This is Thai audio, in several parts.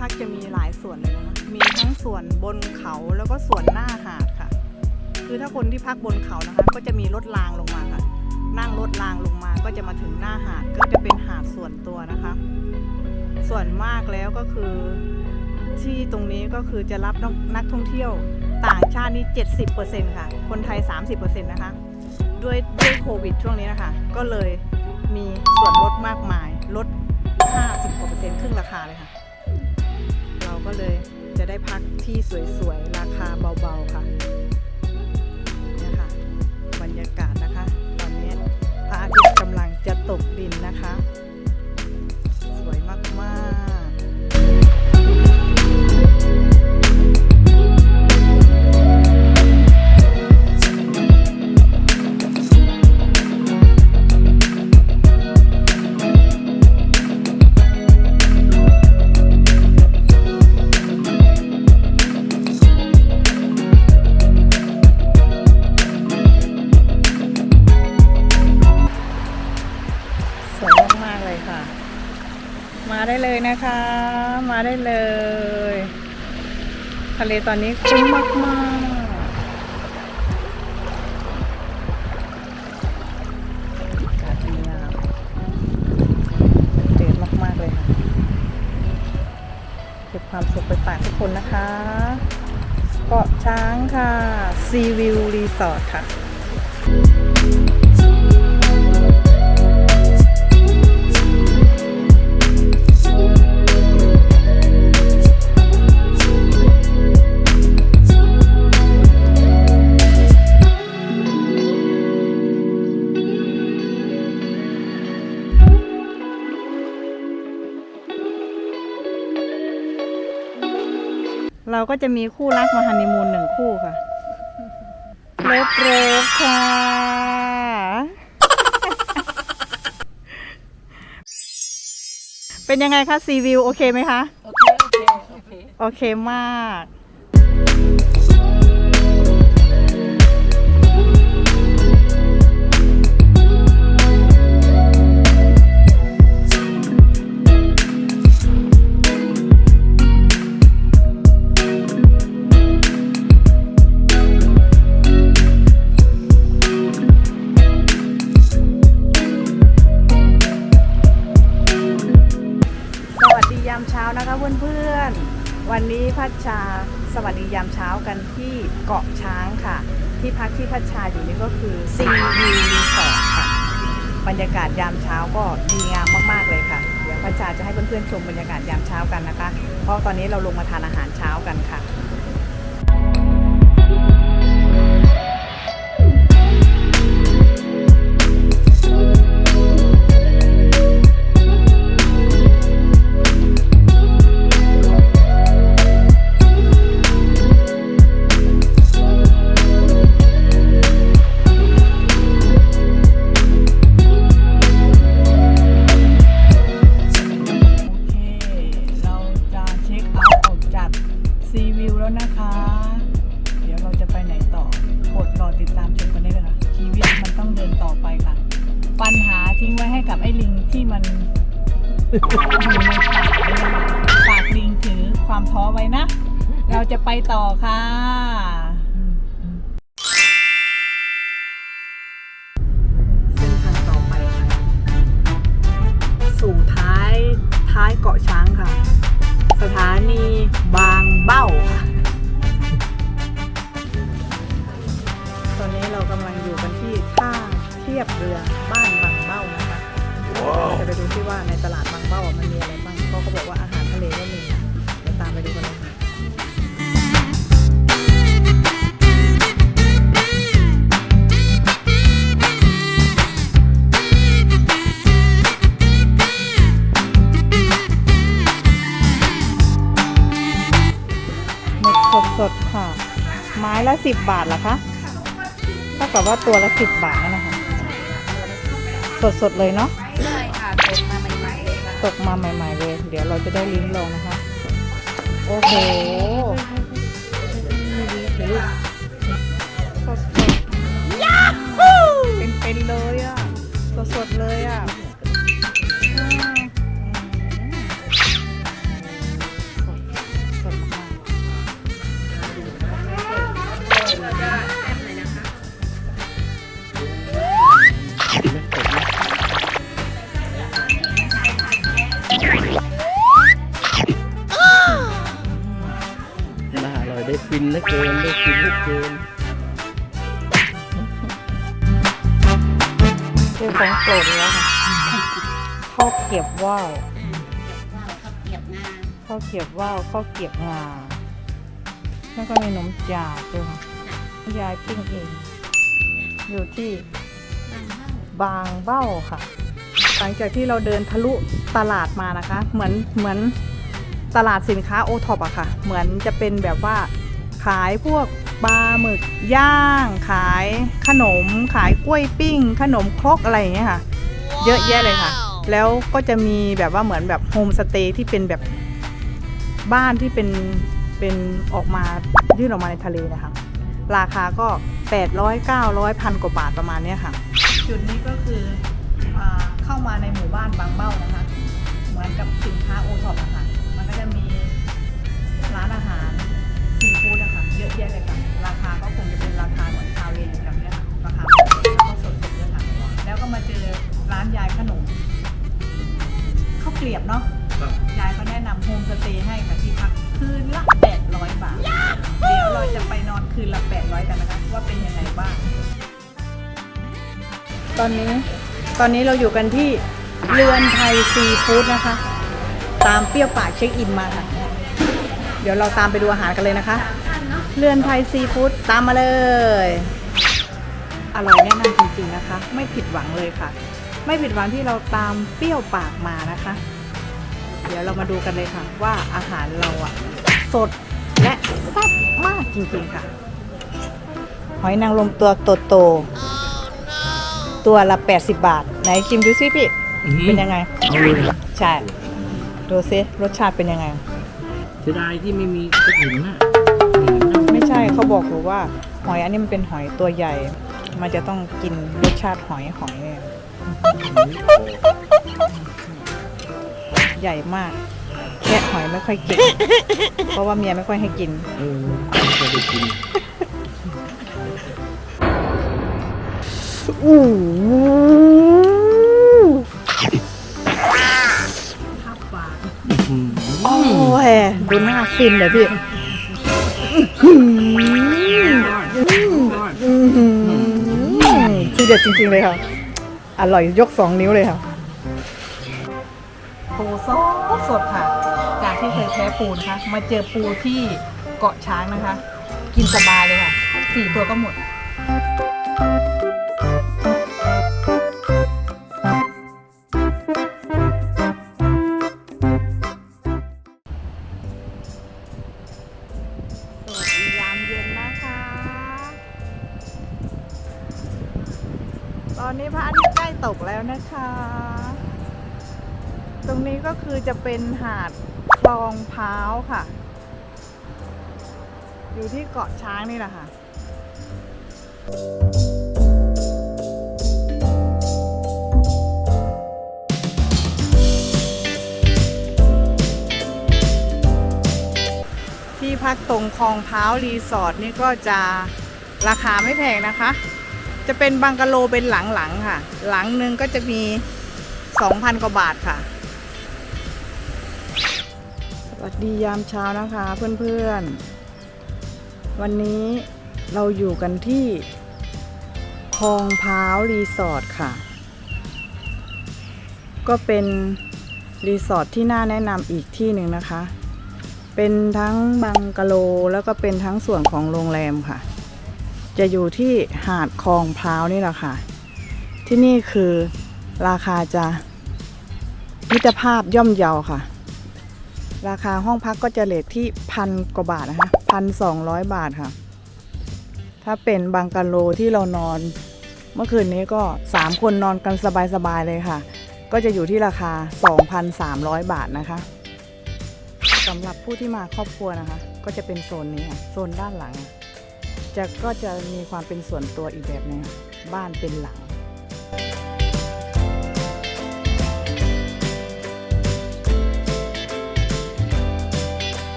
พักจะมีหลายส่วนเลยนะมีทั้งส่วนบนเขาแล้วก็ส่วนหน้าหาดค่ะ คือถ้าคนที่พักบนเขานะคะ ก็จะมีรถรางลงมาค่ะ นั่งรถรางลงมาก็จะมาถึงหน้าหาดก็จะเป็นหาดส่วนตัวนะคะ ส่วนมากแล้วก็คือที่ตรงนี้ก็คือจะรับนักท่องเที่ยวต่างชาตินี่ 70%ค่ะ คนไทย 30%นะคะ ด้วยด้วยโควิดช่วงนี้นะคะ ก็เลยมีส่วนลดมากมาย ลด 50กว่าเปอร์เซ็นต์ครึ่งราคาเลยค่ะ ก็เลยจะได้พักที่สวยๆ ราคาเบาๆค่ะ นะคะ มาได้เลย ทะเลตอนนี้คุ้มมากๆอากาศดีงามเจิดมากเลยค่ะเก็บความสุขไปฝากทุกคนนะคะ เกาะช้างค่ะ ซีวิวรีสอร์ทค่ะ ก็จะมีคู่รักมาฮันนีมูนหนึ่งคู่ค่ะเลิฟเลิฟค่ะ เป็นยังไงคะซีวิวโอเคไหมคะ โอเค โอเค โอเคโอเคมาก ที่พัชชาสวัสดียามเช้ากันที่เกาะช้างค่ะ ที่พักที่พัชชาอยู่นี่ก็คือซีวีรีสอร์ทค่ะ บรรยากาศยามเช้าก็ดีงามมากๆเลยค่ะ เดี๋ยวพัชชาจะให้เพื่อนๆชมบรรยากาศยามเช้ากันนะคะ เพราะตอนนี้เราลงมาทานอาหารเช้ากันค่ะ ที่มันอยู่ในปากนี่นะคะปากลิงถือความท้อไว้นะ เราจะไปต่อค่ะ ในตลาดบางเบ้ามันมีอะไรบ้างเพราะเขาบอกว่าอาหารทะเลก็มีเดี๋ยวตามไปดูกันเลยค่ะสดๆค่ะ ไม้ละสิบบาทเหรอคะเท่ากับว่าตัวละสิบบาทนั่นนะคะสดๆเลยเนาะ ตกมาใหม่ ๆ เลย เดี๋ยวเราจะได้ลิ้มลองนะคะ โอ้โห ฟินเหลือเกินได้ฟินเหลือเกินเจอของโปรดแล้วค่ะข้าวเก็บว่าวว้าวข้าวเกรียบงาข้าวเก็บว่าวข้าวเก็บงาแล้วก็มีขนมจากด้วยค่ะยายปิ้งเอง อยู่ที่บางเบ้าบางเบ้าค่ะ หลังจากที่เราเดินทะลุตลาดมานะคะ เหมือนเหมือนตลาดสินค้าโอท็อปอะค่ะ เหมือนจะเป็นแบบว่า ขายพวกปลาหมึกย่าง ขายขนม ขายกล้วยปิ้ง ขนมครกอะไรอย่างเงี้ยค่ะ เยอะแยะเลยค่ะ แล้วก็จะมีแบบว่าเหมือนแบบโฮมสเตย์ที่เป็นแบบบ้านที่เป็นเป็นออกมายื่นออกมาในทะเลนะคะ ราคาก็ 800 900พันกว่าบาทประมาณเนี้ยค่ะ จุดนี้ก็คืออาเข้ามาในหมู่บ้านบางเบ้านะคะ เหมือนกับสินค้าโอท็อปอะค่ะมันก็จะ ข้าวเกลียบเนาะครับยายเขาแนะนำโฮมสเตย์ให้ค่ะที่พักคืนละ 800 บาท เดี๋ยวเราจะไปนอนคืนละ 800 กันนะคะ ว่าเป็นยังไงบ้าง ตอนนี้ตอนนี้เราอยู่กันที่เรือนไทยซีฟู้ดนะคะ ตามเปรี้ยวปากเช็คอินมาค่ะ เดี๋ยวเราตามไปดูอาหารกันเลยนะคะ เรือนไทยซีฟู้ดตามมาเลย อร่อยแน่นอนจริงๆนะคะ ไม่ผิดหวังเลยค่ะ ไม่ผิดหวังที่เราตามเปรี้ยวปากมานะคะ เดี๋ยวเรามาดูกันเลยค่ะ ว่าอาหารเราอะสดและแซ่บมากจริงๆค่ะ หอยนางรมตัวโตๆตัวละ 80 บาท ไหนชิมดูสิพี่ เป็นยังไงเอาเลยใช่ ดูซิรสชาติเป็นยังไงเสียดายที่ไม่มีกระถิ่นน่ะอืมไม่ใช่เขาบอกหรือว่า หอยอันนี้มันเป็นหอยตัวใหญ่ มันจะต้องกินรสชาติหอยหอยเนี่ย ใหญ่มากแค่หอยไม่ค่อยเก่งเพราะว่าเมียไม่ค่อยให้กินเออไม่เคยได้กินอู้ข้าวปากอืมโอ้ยดูหน้าฟินเลยพี่ทีเด็ดจริงๆเลยค่ะ อร่อยยกสองนิ้วเลยค่ะ ปูสดสดค่ะ จากที่เคยแพ้ปูนะคะ มาเจอปูที่เกาะช้างนะคะ กินสบายเลยค่ะสี่ตัวก็หมดยามเย็นนะคะตอนนี้พระอาทิตย์ใกล้ตกแล้วนะคะ ตรงนี้ก็คือจะเป็นหาดคลองพร้าวค่ะ อยู่ที่เกาะช้างนี่แหละค่ะที่พักตรงคลองพร้าวรีสอร์ทนี่ก็จะราคาไม่แพงนะคะ จะเป็นบังกะโลเป็นหลังๆค่ะ หลังหนึ่งก็จะมี 2,000 กว่าบาทค่ะ วัสดียามเช้านะคะเพื่อนๆ วันนี้เราอยู่กันที่คลองพร้าวรีสอร์ทค่ะ ก็เป็นรีสอร์ทที่น่าแนะนำอีกที่หนึ่งนะคะ เป็นทั้งบังกะโลแล้วก็เป็นทั้งส่วนของโรงแรมค่ะ จะอยู่ที่หาดคลองพร้าวนี่แหละค่ะ ที่นี่คือราคาจะมิตรภาพย่อมเยาค่ะ ราคาห้องพักก็จะเลทที่พันกว่าบาทนะคะพันสองร้อยบาทค่ะ ถ้าเป็นบังกะโลที่เรานอน เมื่อคืนนี้ก็สามคนนอนกันสบายๆเลยค่ะ ก็จะอยู่ที่ราคา 2,300 บาทนะคะสำหรับผู้ที่มาครอบครัวนะคะ ก็จะเป็นโซนนี้ค่ะโซนด้านหลัง จะก็จะมีความเป็นส่วนตัวอีกแบบหนึงค่ะบ้านเป็นหลัง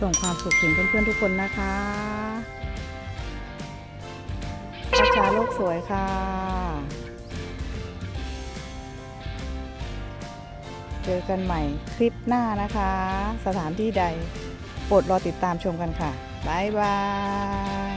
ส่งความสุขถึงเพื่อนๆทุกคนนะคะประชาโลกสวยค่ะ เจอกันใหม่คลิปหน้านะคะ สถานที่ใดโปรดรอติดตามชมกันค่ะ บ๊ายบาย